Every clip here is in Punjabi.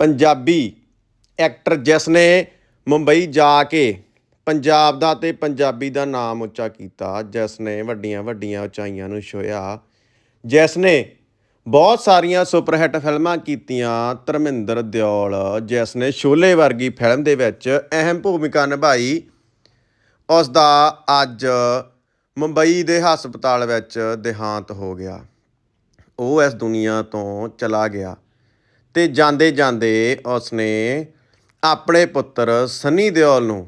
ਪੰਜਾਬੀ ਐਕਟਰ ਜਿਸ ਨੇ ਮੁੰਬਈ ਜਾ ਕੇ ਪੰਜਾਬ ਦਾ ਤੇ ਪੰਜਾਬੀ ਦਾ ਨਾਮ ਉੱਚਾ ਕੀਤਾ, ਜਿਸ ਨੇ ਵੱਡੀਆਂ ਵੱਡੀਆਂ ਉਚਾਈਆਂ ਨੂੰ ਛੋਇਆ ਜਿਸ ਨੇ ਬਹੁਤ ਸਾਰੀਆਂ ਸੁਪਰਹਿੱਟ ਫਿਲਮਾਂ ਕੀਤੀਆਂ, ਧਰਮਿੰਦਰ ਦਿਓਲ, ਜਿਸ ਨੇ ਸ਼ੋਲੇ ਵਰਗੀ ਫਿਲਮ ਦੇ ਵਿੱਚ ਅਹਿਮ ਭੂਮਿਕਾ ਨਿਭਾਈ। ਉਸ ਦਾ ਅੱਜ ਮੁੰਬਈ ਦੇ ਹਸਪਤਾਲ ਵਿੱਚ ਦੇਹਾਂਤ ਹੋ ਗਿਆ। ਉਹ ਇਸ ਦੁਨੀਆ ਤੋਂ ਚਲਾ ਗਿਆ। ਤੇ ਜਾਂਦੇ ਜਾਂਦੇ ਉਸਨੇ ਆਪਣੇ ਪੁੱਤਰ ਸਨੀ ਦਿਓਲ ਨੂੰ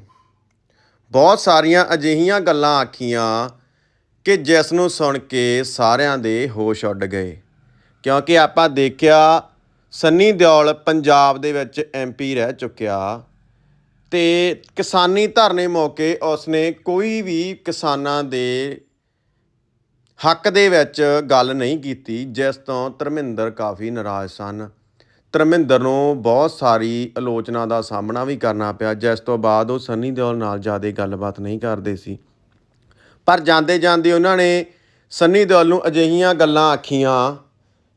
ਬਹੁਤ ਸਾਰੀਆਂ ਅਜਿਹੀਆਂ ਗੱਲਾਂ ਆਖੀਆਂ ਕਿ ਜਿਸ ਨੂੰ ਸੁਣ ਕੇ ਸਾਰਿਆਂ ਦੇ ਹੋਸ਼ ਉੱਡ ਗਏ। ਕਿਉਂਕਿ ਆਪਾਂ ਦੇਖਿਆ ਸੰਨੀ ਦਿਓਲ ਪੰਜਾਬ ਦੇ ਵਿੱਚ ਐਮਪੀ ਰਹਿ ਚੁੱਕਿਆ ਤੇ ਕਿਸਾਨੀ ਧਰਨੇ ਮੌਕੇ ਉਸਨੇ ਕੋਈ ਵੀ ਕਿਸਾਨਾਂ ਦੇ ਹੱਕ ਦੇ ਵਿੱਚ ਗੱਲ ਨਹੀਂ ਕੀਤੀ, ਜਿਸ ਤੋਂ ਧਰਮਿੰਦਰ ਕਾਫੀ ਨਾਰਾਜ਼ ਸਨ। ਧਰਮਿੰਦਰ ਨੂੰ ਬਹੁਤ ਸਾਰੀ ਆਲੋਚਨਾ ਦਾ ਸਾਹਮਣਾ ਵੀ ਕਰਨਾ ਪਿਆ। ਜਿਸ ਤੋਂ ਬਾਅਦ ਉਹ ਸੰਨੀ ਦਿਓਲ ਨਾਲ ਜ਼ਿਆਦਾ ਗੱਲਬਾਤ ਨਹੀਂ ਕਰਦੇ ਸੀ। ਪਰ ਜਾਂਦੇ ਜਾਂਦੇ ਉਹਨਾਂ ਨੇ ਸੰਨੀ ਦਿਓਲ ਨੂੰ ਅਜਿਹੀਆਂ ਗੱਲਾਂ ਆਖੀਆਂ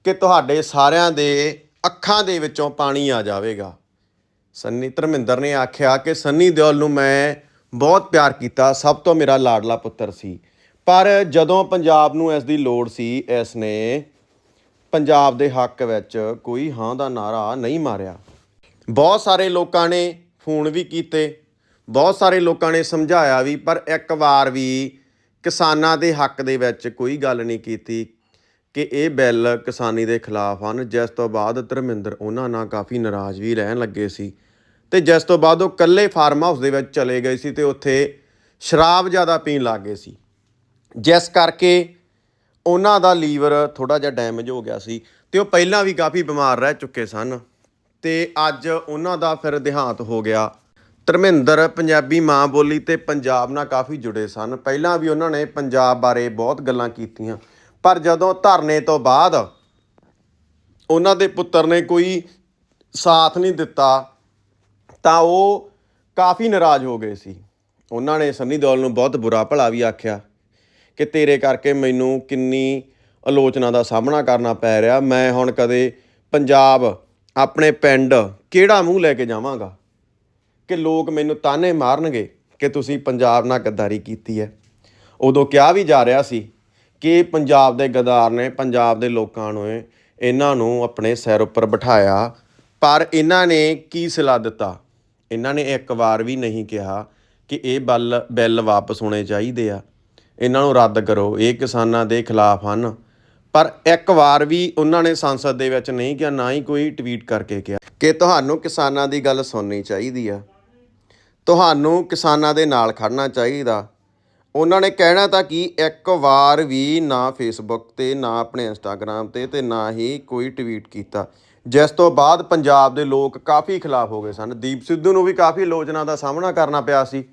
ਕਿ ਤੁਹਾਡੇ ਸਾਰਿਆਂ ਦੇ ਅੱਖਾਂ ਦੇ ਵਿੱਚੋਂ ਪਾਣੀ ਆ ਜਾਵੇਗਾ। ਸੰਨੀ ਧਰਮਿੰਦਰ ਨੇ ਆਖਿਆ ਕਿ ਸੰਨੀ ਦਿਓਲ ਨੂੰ ਮੈਂ ਬਹੁਤ ਪਿਆਰ ਕੀਤਾ। ਸਭ ਤੋਂ ਮੇਰਾ ਲਾਡਲਾ ਪੁੱਤਰ ਸੀ। ਪਰ ਜਦੋਂ ਪੰਜਾਬ ਨੂੰ ਇਸ ਦੀ ਲੋੜ ਸੀ, ਇਸ ਨੇ ਪੰਜਾਬ ਦੇ ਹੱਕ ਵਿੱਚ ਕੋਈ ਹਾਂ ਦਾ ਨਾਰਾ ਨਹੀਂ ਮਾਰਿਆ। ਬਹੁਤ ਸਾਰੇ ਲੋਕਾਂ ਨੇ ਫੋਨ ਵੀ ਕੀਤੇ, ਬਹੁਤ ਸਾਰੇ ਲੋਕਾਂ ਨੇ ਸਮਝਾਇਆ ਵੀ, ਪਰ ਇੱਕ ਵਾਰ ਵੀ ਕਿਸਾਨਾਂ ਦੇ ਹੱਕ ਦੇ ਵਿੱਚ ਕੋਈ ਗੱਲ ਨਹੀਂ ਕੀਤੀ ਕਿ ਇਹ ਬਿੱਲ ਕਿਸਾਨੀ ਦੇ ਖਿਲਾਫ ਹਨ। ਜਿਸ ਤੋਂ ਬਾਅਦ ਧਰਮਿੰਦਰ ਉਹਨਾਂ ਨਾਲ ਕਾਫੀ ਨਾਰਾਜ਼ ਵੀ ਰਹਿਣ ਲੱਗੇ ਸੀ ਤੇ ਜਿਸ ਤੋਂ ਬਾਅਦ ਉਹ ਇਕੱਲੇ ਫਾਰਮ ਹਾਊਸ ਦੇ ਵਿੱਚ ਚਲੇ ਗਏ ਸੀ ਤੇ ਉੱਥੇ ਸ਼ਰਾਬ ਜ਼ਿਆਦਾ ਪੀਣ ਲੱਗ ਗਏ ਸੀ। ਜਿਸ ਕਰਕੇ ਉਹਨਾਂ ਦਾ ਲੀਵਰ ਥੋੜਾ ਜਿਹਾ ਡੈਮੇਜ ਹੋ ਗਿਆ ਸੀ ਤੇ ਉਹ ਪਹਿਲਾਂ ਵੀ ਕਾਫੀ ਬਿਮਾਰ ਰਹਿ ਚੁੱਕੇ ਸਨ ਤੇ ਅੱਜ ਉਹਨਾਂ ਦਾ ਫਿਰ ਦੇਹਾਂਤ ਹੋ ਗਿਆ। ਧਰਮਿੰਦਰ ਪੰਜਾਬੀ ਮਾਂ ਬੋਲੀ ਤੇ ਪੰਜਾਬ ਨਾਲ ਕਾਫੀ ਜੁੜੇ ਸਨ। ਪਹਿਲਾਂ ਵੀ ਉਹਨਾਂ ਨੇ ਪੰਜਾਬ ਬਾਰੇ ਬਹੁਤ ਗੱਲਾਂ ਕੀਤੀਆਂ, ਪਰ ਜਦੋਂ ਧਰਨੇ ਤੋਂ ਬਾਅਦ ਉਹਨਾਂ ਦੇ ਪੁੱਤਰ ਨੇ ਕੋਈ ਸਾਥ ਨਹੀਂ ਦਿੱਤਾ ਤਾਂ ਉਹ ਕਾਫੀ ਨਾਰਾਜ਼ ਹੋ ਗਏ ਸੀ। ਉਹਨਾਂ ਨੇ ਸੰਨੀ ਦਿਓਲ ਨੂੰ ਬਹੁਤ ਬੁਰਾ ਭਲਾ ਵੀ ਆਖਿਆ। ਕਿ ਤੇਰੇ ਕਰਕੇ ਮੈਨੂੰ ਕਿੰਨੀ ਆਲੋਚਨਾ ਦਾ ਸਾਹਮਣਾ ਕਰਨਾ ਪੈ ਰਿਹਾ। ਮੈਂ ਹੁਣ ਕਦੇ ਪੰਜਾਬ, ਆਪਣੇ ਪਿੰਡ ਕਿਹੜਾ ਮੂੰਹ ਲੈ ਕੇ ਜਾਵਾਂਗਾ? ਕਿ ਲੋਕ ਮੈਨੂੰ ਤਾਨੇ ਮਾਰਨਗੇ ਕਿ ਤੁਸੀਂ ਪੰਜਾਬ ਨਾਲ ਗੱਦਾਰੀ ਕੀਤੀ ਹੈ। ਉਦੋਂ ਕਿਹਾ ਵੀ ਜਾ ਰਿਹਾ ਸੀ ਕਿ ਪੰਜਾਬ ਦੇ ਗਦਾਰ ਨੇ, ਪੰਜਾਬ ਦੇ ਲੋਕਾਂ ਨੂੰ ਇਹਨਾਂ ਨੂੰ ਆਪਣੇ ਸਿਰ ਉੱਪਰ ਬਿਠਾਇਆ, ਪਰ ਇਹਨਾਂ ਨੇ ਕੀ ਸਲਾਹ ਦਿੱਤਾ? ਇਹਨਾਂ ਨੇ ਇੱਕ ਵਾਰ ਵੀ ਨਹੀਂ ਕਿਹਾ ਕਿ ਇਹ ਬੱਲ, ਬਿੱਲ ਵਾਪਸ ਹੋਣੇ ਚਾਹੀਦੇ ਆ। ਇਹਨਾਂ ਨੂੰ ਰੱਦ ਕਰੋ। ਇਹ ਕਿਸਾਨਾਂ ਦੇ ਖਿਲਾਫ ਹਨ। ਪਰ ਇੱਕ ਵਾਰ ਵੀ ਉਹਨਾਂ ਨੇ ਸੰਸਦ ਦੇ ਵਿੱਚ ਨਹੀਂ ਕਿਹਾ, ਨਾ ਹੀ ਕੋਈ ਟਵੀਟ ਕਰਕੇ ਕਿਹਾ ਕਿ ਤੁਹਾਨੂੰ ਕਿਸਾਨਾਂ ਦੀ ਗੱਲ ਸੁਣਨੀ ਚਾਹੀਦੀ ਆ। ਤੁਹਾਨੂੰ ਕਿਸਾਨਾਂ ਦੇ ਨਾਲ ਖੜਨਾ ਚਾਹੀਦਾ। ਉਹਨਾਂ ਨੇ ਕਹਿਣਾ ਤਾਂ ਕਿ ਇੱਕ ਵਾਰ ਵੀ ਨਾ ਫੇਸਬੁੱਕ ਤੇ, ਨਾ ਆਪਣੇ ਇੰਸਟਾਗ੍ਰam ਤੇ ਤੇ ਨਾ ਹੀ ਕੋਈ ਟਵੀਟ ਕੀਤਾ। ਜਿਸ ਤੋਂ ਬਾਅਦ ਪੰਜਾਬ ਦੇ ਲੋਕ ਕਾਫੀ ਖਿਲਾਫ ਹੋ ਗਏ ਸਨ। ਦੀਪ ਸਿੱਧੂ ਨੂੰ ਵੀ ਕਾਫੀ ਆਲੋਚਨਾ ਦਾ ਸਾਹਮਣਾ ਕਰਨਾ ਪਿਆ ਸੀ।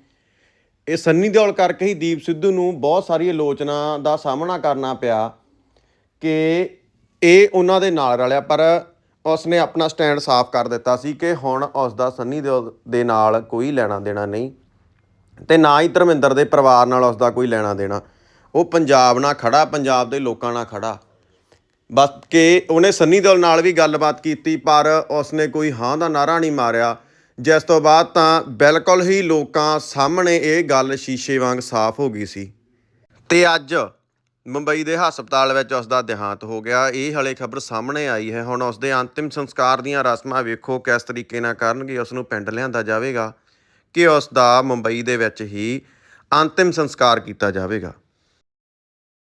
ਇਹ ਸੰਨੀ ਦਿਓਲ ਕਰਕੇ ਹੀ ਦੀਪ ਸਿੱਧੂ ਨੂੰ ਬਹੁਤ ਸਾਰੀ ਆਲੋਚਨਾ ਦਾ ਸਾਹਮਣਾ ਕਰਨਾ ਪਿਆ ਕਿ ਇਹ ਉਹਨਾਂ ਦੇ ਨਾਲ ਰਲਿਆ, ਪਰ ਉਸਨੇ ਆਪਣਾ ਸਟੈਂਡ ਸਾਫ਼ ਕਰ ਦਿੱਤਾ ਸੀ ਕਿ ਹੁਣ ਉਸ ਦਾ ਸੰਨੀ ਦਿਓਲ ਦੇ ਨਾਲ ਕੋਈ ਲੈਣਾ ਦੇਣਾ ਨਹੀਂ ਤੇ ਨਾ ਹੀ ਧਰਮਿੰਦਰ ਦੇ ਪਰਿਵਾਰ ਨਾਲ ਉਸ ਦਾ ਕੋਈ ਲੈਣਾ ਦੇਣਾ। ਉਹ ਪੰਜਾਬ ਨਾਲ ਖੜਾ, ਪੰਜਾਬ ਦੇ ਲੋਕਾਂ ਨਾਲ ਖੜਾ। ਬਸ ਕਿ ਉਹਨੇ ਸੰਨੀ ਦਿਓਲ ਨਾਲ ਵੀ ਗੱਲਬਾਤ ਕੀਤੀ, ਪਰ ਉਸਨੇ ਕੋਈ ਹਾਂ ਦਾ ਨਾਰਾ ਨਹੀਂ ਮਾਰਿਆ। ਜਿਸ ਤੋਂ ਬਾਅਦ ਤਾਂ ਬਿਲਕੁਲ ਹੀ ਲੋਕਾਂ ਸਾਹਮਣੇ ਇਹ ਗੱਲ ਸ਼ੀਸ਼ੇ ਵਾਂਗ ਸਾਫ਼ ਹੋ ਗਈ ਸੀ। ਤੇ ਅੱਜ ਮੁੰਬਈ ਦੇ ਹਸਪਤਾਲ ਵਿੱਚ ਉਸ ਦਾ ਦੇਹਾਂਤ ਹੋ ਗਿਆ। ਇਹ ਹਲੇ ਖਬਰ ਸਾਹਮਣੇ ਆਈ ਹੈ। ਹੁਣ ਉਸ ਦੇ ਅੰਤਿਮ ਸੰਸਕਾਰ ਦੀਆਂ ਰਸਮਾਂ ਵੇਖੋ ਕਿਸ ਤਰੀਕੇ ਨਾਲ ਕਰਨਗੇ। ਉਸ ਨੂੰ ਪਿੰਡ ਲਿਆਂਦਾ ਜਾਵੇਗਾ ਕਿ ਉਸ ਦਾ ਮੁੰਬਈ ਦੇ ਵਿੱਚ ਹੀ ਅੰਤਿਮ ਸੰਸਕਾਰ ਕੀਤਾ ਜਾਵੇਗਾ।